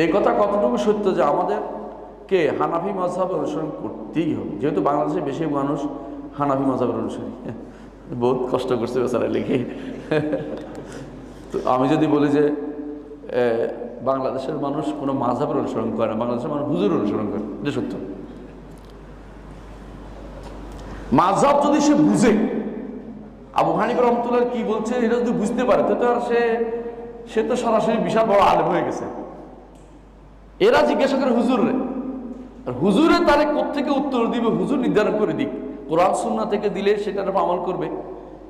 এই কথা কতটুকু সত্য যে আমাদের কে হানাফি মজাব অনুসরণ করতেই হবে? যেহেতু বাংলাদেশে বেশি মানুষ হানাফি মজাবের অনুসারী। বহুত কষ্ট করছে বেচারা লিখে। তো আমি যদি বলি যে বাংলাদেশের মানুষ কোনো মাঝাবের অনুসরণ করে না, বাংলাদেশের মানুষ হুজুর অনুসরণ করে এটা সত্য। মাঝাব যদি সে বুঝে, আবু হানিফ রহমতুল্লাহ কি বলছে এটা যদি বুঝতে পারে, তো তো আর সে সে তো সরাসরি বিশাল বড় আলেম হয়ে গেছে। এরা জিজ্ঞাসা করে, হুজুরে আর হুজুরে তারে কোথেকে উত্তর দিবে? হুজুর নির্ধারণ করে দিক। কোরআন সুন্না থেকে দিলে সেটার উপর আমল করবে।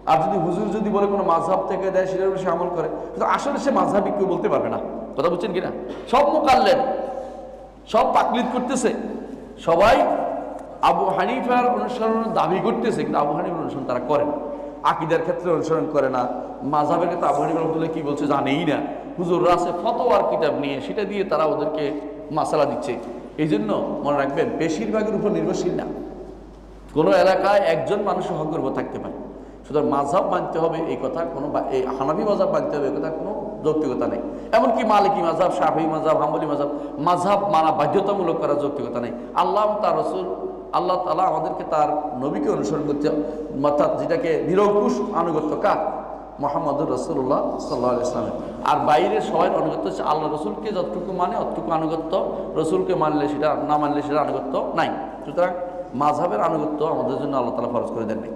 আর যদি হুজুর যদি বলে কোনো মাঝহাব থেকে দেয় সেটার উপর সে আমল করে। কিন্তু আসলে সে মাঝহাবি কেউ বলতে পারবে না। কথা বুঝছেন কিনা? সব মোকাল্লেন সব তাকলিদ করতেছে। সবাই আবু হানিফার অনুসরণের দাবি করতেছে, কিন্তু আবু হানিফার অনুসরণ তারা করে না। আকিদার ক্ষেত্রে অনুসরণ করে না। মাঝাবের ক্ষেত্রে আবু রহমতুল্লাহ কি বলছে জানেই না। হুজুররা আছে ফতোয়ার কিতাব নিয়ে, সেটা দিয়ে তারা ওদেরকে মাসালা দিচ্ছে। এই জন্য মনে রাখবেন, বেশিরভাগের উপর নির্ভরশীল না। কোনো এলাকায় একজন মানুষের হক গর্ব থাকতে পারে। সুতরাং মাঝহাব মানতে হবে এই কথা, কোনো এই হানাফি মাঝাব মানতে হবে এই কথা, কোনো যৌক্তিকতা নেই। এমনকি মালিকি মাঝহাব শাহি মাঝাব হাম্বলি মাঝহাব মাঝহাব মানা বাধ্যতামূলক করার যৌক্তিকতা নেই। আল্লাহ তার রসুল আল্লাহ তালা আমাদেরকে তার নবীকে অনুসরণ করতে, অর্থাৎ যেটাকে নিরঙ্কুশ আনুগত্য কার? মোহাম্মদুর রসুল্লাহ সাল্লাহ ইসলামের আর বাইরে সবাই আনুগত্য হচ্ছে আল্লাহ রসুলকে যতটুকু মানে অতটুকু আনুগত্য, রসুলকে মানলে সেটা, না মানলে সেটা আনুগত্য নাই। সুতরাং মাঝাবের আনুগত্য আমাদের জন্য আল্লাহ তালা ফরজ করে দেন নাই